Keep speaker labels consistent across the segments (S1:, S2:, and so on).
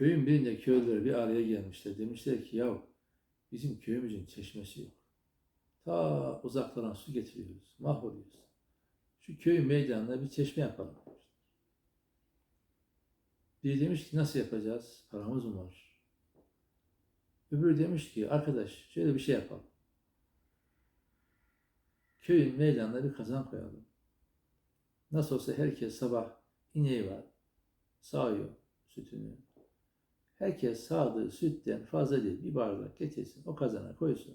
S1: Köyün birinde köylüler bir araya gelmişler. Demişler ki ya bizim köyümüzün çeşmesi yok. Ta uzaklardan su getiriyoruz. Mahvoluyoruz. Şu köyün meydanına bir çeşme yapalım. Biri demiş ki nasıl yapacağız? Paramız mı var? Öbürü demiş ki arkadaş şöyle bir şey yapalım. Köyün meydanına bir kazan koyalım. Nasıl olsa herkes sabah ineği var. Sağıyor sütünü. Herkes sağdığı sütten fazla değil bir bardak getirsin o kazana koysun.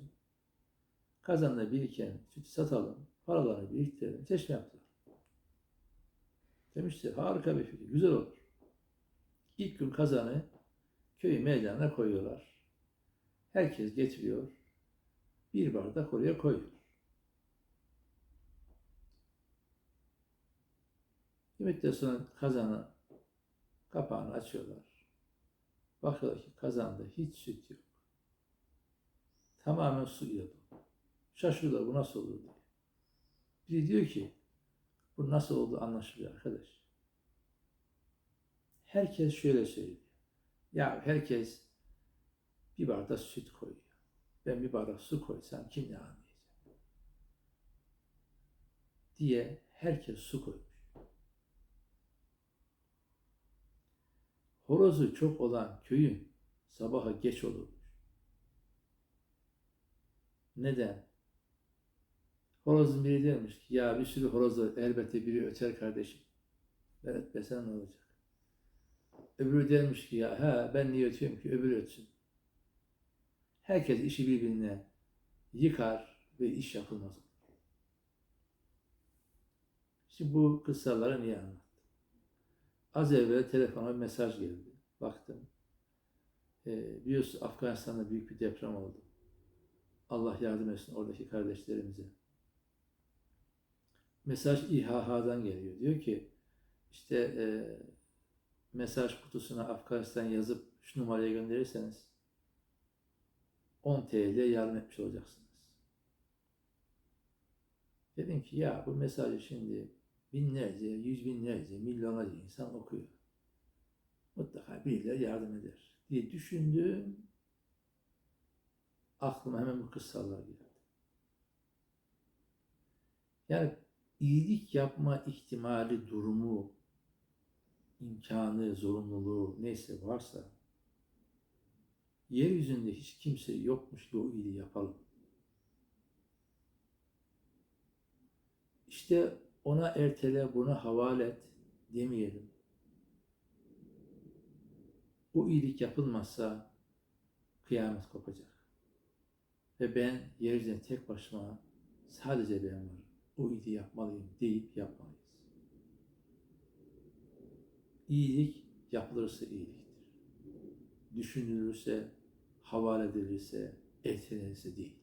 S1: Kazanda biriken sütü satalım. Paralarını biriktirelim. Çeşme yaptılar. Demişti harika bir fikir. Güzel olur. İlk gün kazanı köyün meydanına koyuyorlar. Herkes getiriyor. Bir bardak oraya koyuyor. Bir müddet sonra kazanı kapağını açıyorlar. Bakıyorlar ki kazanda hiç süt yok. Tamamen su ile dolu. Şaşırıyorlar bu nasıl olur diye. Biri diyor ki bu nasıl oldu anlaşılıyor arkadaş. Herkes şöyle söylüyor. Ya herkes bir bardak süt koyuyor. Ben bir bardak su koysam kim ne anlayacak? Diye herkes su koymuş. Horozu çok olan köyün sabaha geç olurmuş. Neden? Horozun biri demiş ki ya bir sürü horoz var elbette biri öter kardeşim. Ben ötmesem ne olacak? Öbürü demiş ki ya ha ben niye ötüyorum ki öbürü ötsün. Herkes işi birbirine yıkar ve iş yapılmaz. Şimdi bu kıssaları niye anlattım? Az evvel telefona bir mesaj geldi. Baktım. Ee, biliyorsun Afganistan'da büyük bir deprem oldu. Allah yardım etsin oradaki kardeşlerimize. Mesaj İHH'dan geliyor. Diyor ki işte e, mesaj kutusuna Afganistan yazıp şu numaraya gönderirseniz 10 TL yardım etmiş olacaksınız. Dedim ki ya bu mesajı şimdi binlerce, yüz binlerce, milyonlarca insan okuyor. Mutlaka birileri yardım eder diye düşündüm. Aklıma hemen bu kıssalar geldi. Yani iyilik yapma ihtimali, durumu, imkanı, zorunluluğu neyse varsa yeryüzünde hiç kimse yokmuş ki o iyiliği yapalım. İşte ona ertele, buna havale et demeyelim. O iyilik yapılmazsa kıyamet kopacak. Ve ben yeryüzünde tek başıma sadece ben varım. O iyiliği yapmalıyım deyip yapmalıyız. İyilik yapılırsa iyiliktir. Düşünülürse, havale edilirse, ertelenirse değil.